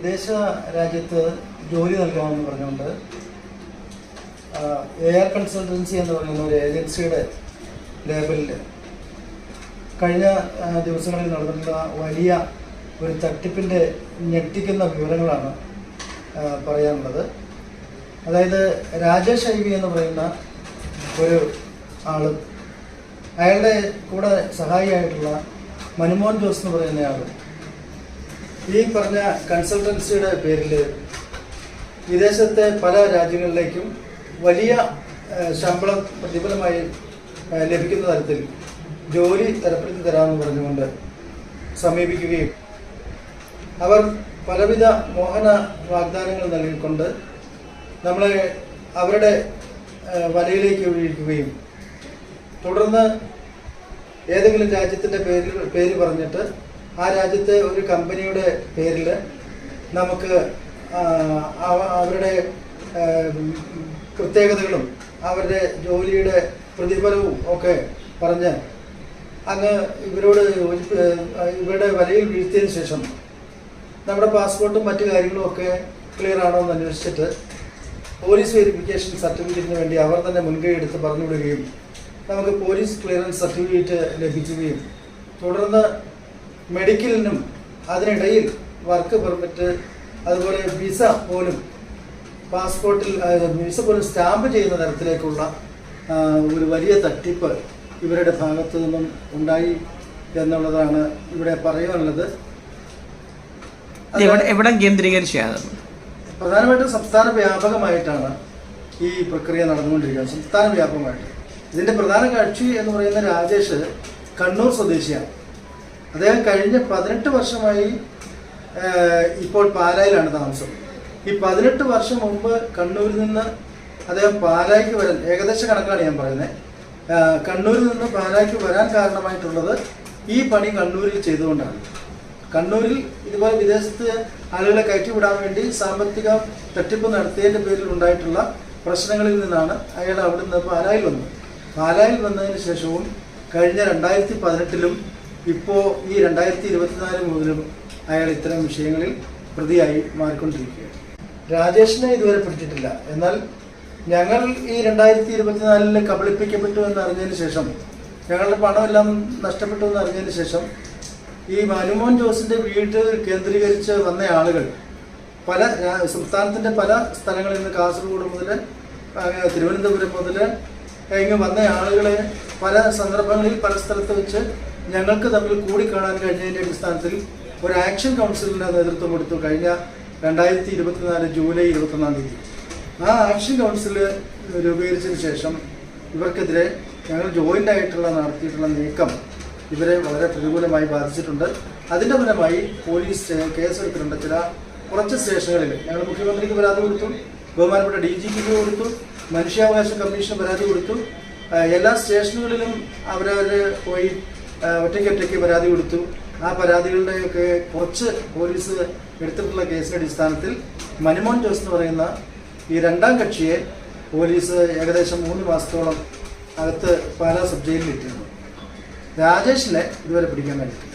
വിദേശ രാജ്യത്ത് ജോലി നൽകാമെന്ന് പറഞ്ഞുകൊണ്ട് എയർ കൺസൾട്ടൻസി എന്ന് പറയുന്ന ഒരു ഏജൻസിയുടെ ലേബലിൽ കഴിഞ്ഞ ദിവസങ്ങളിൽ നടന്നിട്ടുള്ള വലിയ ഒരു തട്ടിപ്പിന്റെ ഞെട്ടിക്കുന്ന വിവരങ്ങളാണ് പറയാനുള്ളത്. അതായത് രാജേഷ് ഐ വി എന്ന് പറയുന്ന ഒരു ആൾ അയാളുടെ കൂടെ സഹായിയായിട്ടുള്ള മനുമോഹൻ ജോസ് എന്ന് പറയുന്ന ഈ പറഞ്ഞ കൺസൾട്ടൻസിയുടെ പേരിൽ വിദേശത്തെ പല രാജ്യങ്ങളിലേക്കും വലിയ ശമ്പളം പ്രതിഫലമായി ലഭിക്കുന്ന തരത്തിൽ ജോലി തരപ്പെടുത്തി തരാമെന്ന് പറഞ്ഞുകൊണ്ട് സമീപിക്കുകയും അവർ പലവിധ മോഹന വാഗ്ദാനങ്ങൾ നൽകിക്കൊണ്ട് നമ്മളെ അവരുടെ വലയിലേക്ക് വീഴിക്കുകയും തുടർന്ന് ഏതെങ്കിലും രാജ്യത്തിന്റെ പേരിൽ പേര് പറഞ്ഞിട്ട് ആ രാജ്യത്തെ ഒരു കമ്പനിയുടെ പേരിൽ നമുക്ക് അവരുടെ പ്രത്യേകതകളും അവരുടെ ജോലിയുടെ പ്രതിഫലവും ഒക്കെ പറഞ്ഞ് അങ്ങ് ഇവരോട് ഇവരുടെ വലയിൽ വീഴ്ത്തിയതിനു ശേഷം നമ്മുടെ പാസ്പോർട്ടും മറ്റു കാര്യങ്ങളും ഒക്കെ ക്ലിയർ ആണോ എന്ന് അന്വേഷിച്ചിട്ട് പോലീസ് വെരിഫിക്കേഷൻ സർട്ടിഫിക്കറ്റിന് വേണ്ടി അവർ തന്നെ മുൻകൈ എടുത്ത് പറഞ്ഞുവിടുകയും നമുക്ക് പോലീസ് ക്ലിയറൻസ് സർട്ടിഫിക്കറ്റ് ലഭിക്കുകയും തുടർന്ന് മെഡിക്കലിനും അതിനിടയിൽ വർക്ക് പെർമിറ്റ് അതുപോലെ വിസ പോലും പാസ്പോർട്ടിൽ വിസ പോലും സ്റ്റാമ്പ് ചെയ്യുന്ന തരത്തിലേക്കുള്ള ഒരു വലിയ തട്ടിപ്പ് ഇവരുടെ ഭാഗത്തു നിന്നും ഉണ്ടായി എന്നുള്ളതാണ് ഇവിടെ പറയാനുള്ളത് എവിടെ എവിടെ കേന്ദ്രീകരിച്ചാണ് പ്രധാനമായിട്ടും സംസ്ഥാന വ്യാപകമായിട്ടാണ് ഈ പ്രക്രിയ നടന്നുകൊണ്ടിരിക്കുന്നത്. സംസ്ഥാന വ്യാപകമായിട്ട്. ഇതിന്റെ പ്രധാന കക്ഷി എന്ന് പറയുന്ന രാജേഷ് കണ്ണൂർ സ്വദേശിയാണ്. അദ്ദേഹം കഴിഞ്ഞ പതിനെട്ട് വർഷമായി ഇപ്പോൾ പാലായിലാണ് താമസം. ഈ പതിനെട്ട് വർഷം മുമ്പ് കണ്ണൂരിൽ നിന്ന് അദ്ദേഹം പാലായ്ക്ക് വരാൻ ഏകദേശ കണക്കാണ് ഞാൻ പറയുന്നത് കണ്ണൂരിൽ നിന്ന് പാലായിക്ക് വരാൻ കാരണമായിട്ടുള്ളത് ഈ പണി കണ്ണൂരിൽ ചെയ്തുകൊണ്ടാണ്. കണ്ണൂരിൽ ഇതുപോലെ വിദേശത്ത് ആളുകളെ കയറ്റിവിടാൻ വേണ്ടി സാമ്പത്തിക തട്ടിപ്പ് നടത്തിയതിന്റെ പേരിൽ ഉണ്ടായിട്ടുള്ള പ്രശ്നങ്ങളിൽ നിന്നാണ് അയാൾ അവിടെ നിന്ന് പാലായിൽ വന്നത്. പാലായിൽ വന്നതിന് ശേഷവും കഴിഞ്ഞ രണ്ടായിരത്തി പതിനെട്ടിലും ഇപ്പോൾ ഈ രണ്ടായിരത്തി ഇരുപത്തിനാല് മുതലും അയാൾ ഇത്തരം വിഷയങ്ങളിൽ പ്രതിയായി മാറിക്കൊണ്ടിരിക്കുകയാണ്. രാജേഷിനെ ഇതുവരെ പിടിച്ചിട്ടില്ല. എന്നാൽ ഞങ്ങൾ ഈ രണ്ടായിരത്തി ഇരുപത്തിനാലിൽ കബളിപ്പിക്കപ്പെട്ടു എന്ന് അറിഞ്ഞതിന് ശേഷം ഞങ്ങളുടെ പണമെല്ലാം നഷ്ടപ്പെട്ടു എന്ന് അറിഞ്ഞതിന് ശേഷം ഈ മനുമോൻ ജോസിന്റെ വീട് കേന്ദ്രീകരിച്ച് വന്ന ആളുകൾ പല സംസ്ഥാനത്തിന്റെ പല സ്ഥലങ്ങളിൽ നിന്ന് കാസർഗോഡ് മുതൽ തിരുവനന്തപുരം മുതൽ ഇങ്ങ് വന്ന ആളുകളെ പല സന്ദർഭങ്ങളിൽ പല സ്ഥലത്ത് വെച്ച് ഞങ്ങൾക്ക് തമ്മിൽ കൂടിക്കാണാൻ കഴിഞ്ഞതിന്റെ അടിസ്ഥാനത്തിൽ ഒരു ആക്ഷൻ കൗൺസിലിന്റെ നേതൃത്വം കൊടുത്തു കഴിഞ്ഞ രണ്ടായിരത്തി ഇരുപത്തിനാല് ജൂലൈ ഇരുപത്തൊന്നാം തീയതി. ആ ആക്ഷൻ കൗൺസിൽ രൂപീകരിച്ചതിന് ശേഷം ഇവർക്കെതിരെ ഞങ്ങൾ ജോയിന്റ് ആയിട്ടുള്ള നടത്തിയിട്ടുള്ള നീക്കം ഇവരെ വളരെ പ്രതികൂലമായി ബാധിച്ചിട്ടുണ്ട്. അതിന്റെ ഫലമായി പോലീസ് കേസെടുത്തിട്ടുണ്ട് ചില കുറച്ച് സ്റ്റേഷനുകളിൽ ഞങ്ങൾ മുഖ്യമന്ത്രിക്ക് പരാതി കൊടുത്തു ബഹുമാനപ്പെട്ട ഡി ജി പിക്ക് കൊടുത്തു മനുഷ്യാവകാശ കമ്മീഷന് പരാതി കൊടുത്തു. എല്ലാ സ്റ്റേഷനുകളിലും അവരവർ പോയി ഒറ്റയ്ക്ക് ഒറ്റയ്ക്ക് പരാതി കൊടുത്തു. ആ പരാതികളുടെയൊക്കെ കുറച്ച് പോലീസ് എടുത്തിട്ടുള്ള കേസിന്റെ അടിസ്ഥാനത്തിൽ മനുമോൻ ജോസ് എന്ന് പറയുന്ന ഈ രണ്ടാം കക്ഷിയെ പോലീസ് ഏകദേശം മൂന്ന് മാസത്തോളം അകത്ത് പാലാ സബ് ജയിലിൽ ഇട്ടിരുന്നു. രാജേഷിനെ ഇതുവരെ പിടിക്കാൻ കഴിഞ്ഞിട്ടില്ല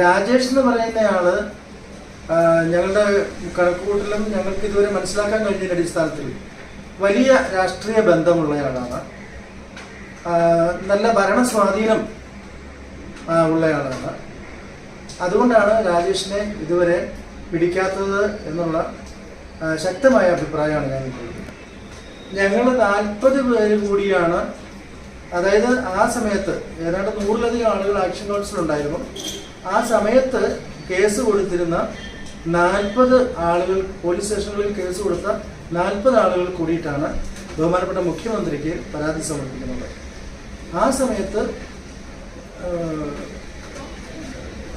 രാജേഷ് എന്ന് പറയുന്നയാൾ ആ, ഞങ്ങളുടെ കണക്കുകൂട്ടലും ഞങ്ങൾക്ക് ഇതുവരെ മനസ്സിലാക്കാൻ കഴിഞ്ഞതിന്റെ അടിസ്ഥാനത്തിൽ വലിയ രാഷ്ട്രീയ ബന്ധമുള്ളയാളാണ്. നല്ല ഭരണ സ്വാധീനം ആ, ഉള്ളയാളാണ് അതുകൊണ്ടാണ് രാജേഷിനെ ഇതുവരെ പിടിക്കാത്തത് എന്നുള്ള ശക്തമായ അഭിപ്രായമാണ് ഞാൻ ഞങ്ങൾ നാൽപ്പത് പേര് കൂടിയാണ് അതായത് ആ സമയത്ത് ഏതാണ്ട് നൂറിലധികം ആളുകൾ ആക്ഷൻ കൗൺസിൽ ഉണ്ടായിരുന്നു ആ സമയത്ത് കേസ് കൊടുത്തിരുന്ന നാൽപ്പത് ആളുകൾ പോലീസ് സ്റ്റേഷനുകളിൽ കേസ് കൊടുത്ത നാൽപ്പത് ആളുകൾ കൂടിയിട്ടാണ് ബഹുമാനപ്പെട്ട മുഖ്യമന്ത്രിക്ക് പരാതി സമർപ്പിക്കുന്നത്. ആ സമയത്ത്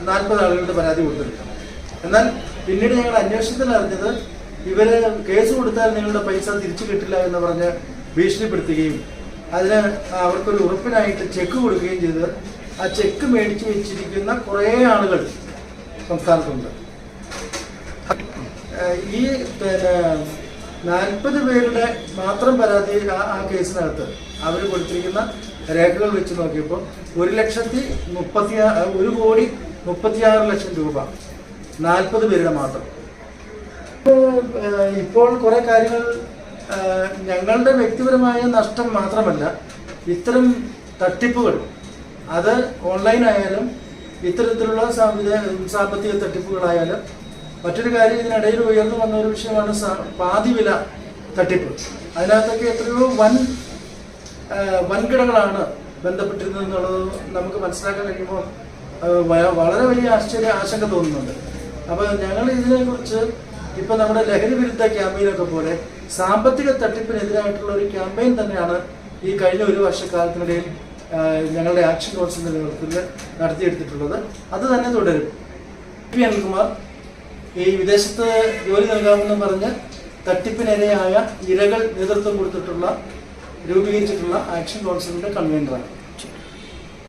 നാൽപ്പത് ആളുകളുടെ പരാതി കൊടുത്തിട്ടുണ്ട്. എന്നാൽ പിന്നീട് ഞങ്ങൾ അന്വേഷണത്തിൽ അറിഞ്ഞത് ഇവർ കേസ് കൊടുത്താൽ നിങ്ങളുടെ പൈസ തിരിച്ചു കിട്ടില്ല എന്ന് പറഞ്ഞ് ഭീഷണിപ്പെടുത്തുകയും അതിന് അവർക്കൊരു ഉറപ്പിനായിട്ട് ചെക്ക് കൊടുക്കുകയും ചെയ്ത് ആ ചെക്ക് മേടിച്ചു വെച്ചിരിക്കുന്ന കുറേ ആളുകൾ സംസ്ഥാനത്തുണ്ട്. ഈ പിന്നെ നാൽപ്പത് പേരുടെ മാത്രം പരാതി ആ കേസിനകത്ത് അവർ കൊടുത്തിരിക്കുന്ന രേഖകൾ വെച്ച് നോക്കിയപ്പോൾ ഒരു ലക്ഷത്തി മുപ്പത്തി ഒരു കോടി മുപ്പത്തിയാറ് ലക്ഷം രൂപ. നാൽപ്പത് പേരുടെ മാത്രം. ഇപ്പോൾ കുറെ കാര്യങ്ങൾ ഞങ്ങളുടെ വ്യക്തിപരമായ നഷ്ടം മാത്രമല്ല ഇത്തരം തട്ടിപ്പുകൾ അത് ഓൺലൈൻ ആയാലും ഇത്തരത്തിലുള്ള സാമ്പത്തിക തട്ടിപ്പുകളായാലും മറ്റൊരു കാര്യം ഇതിനിടയിൽ ഉയർന്നു വന്ന ഒരു വിഷയമാണ് പാതി വില തട്ടിപ്പ്. അതിനകത്തൊക്കെ എത്രയോ വൻ വൻകിടകളാണ് ബന്ധപ്പെട്ടിരുന്നത് എന്നുള്ളത് നമുക്ക് മനസ്സിലാക്കാൻ കഴിയുമ്പോൾ വളരെ വലിയ ആശ്ചര്യ ആശങ്ക തോന്നുന്നുണ്ട്. അപ്പോൾ ഞങ്ങൾ ഇതിനെക്കുറിച്ച് ഇപ്പം നമ്മുടെ ലഹരി വിരുദ്ധ ക്യാമ്പയിനൊക്കെ പോലെ സാമ്പത്തിക തട്ടിപ്പിനെതിരായിട്ടുള്ള ഒരു ക്യാമ്പയിൻ തന്നെയാണ് ഈ കഴിഞ്ഞ ഒരു വർഷക്കാലത്തിനിടയിൽ ഞങ്ങളുടെ ആക്ഷൻ കൗൺസിലിന്റെ നേതൃത്വത്തിൽ നടത്തിയെടുത്തിട്ടുള്ളത്. അത് തന്നെ തുടരും. പി. അനിൽകുമാർ ഈ വിദേശത്ത് ജോലി നൽകാമെന്ന് പറഞ്ഞ് തട്ടിപ്പിനിരയായ ഇരകൾ നേതൃത്വം കൊടുത്തിട്ടുള്ള രൂപീകരിച്ചിട്ടുള്ള ആക്ഷൻ കൗൺസിലിന്റെ കൺവീനറാണ്.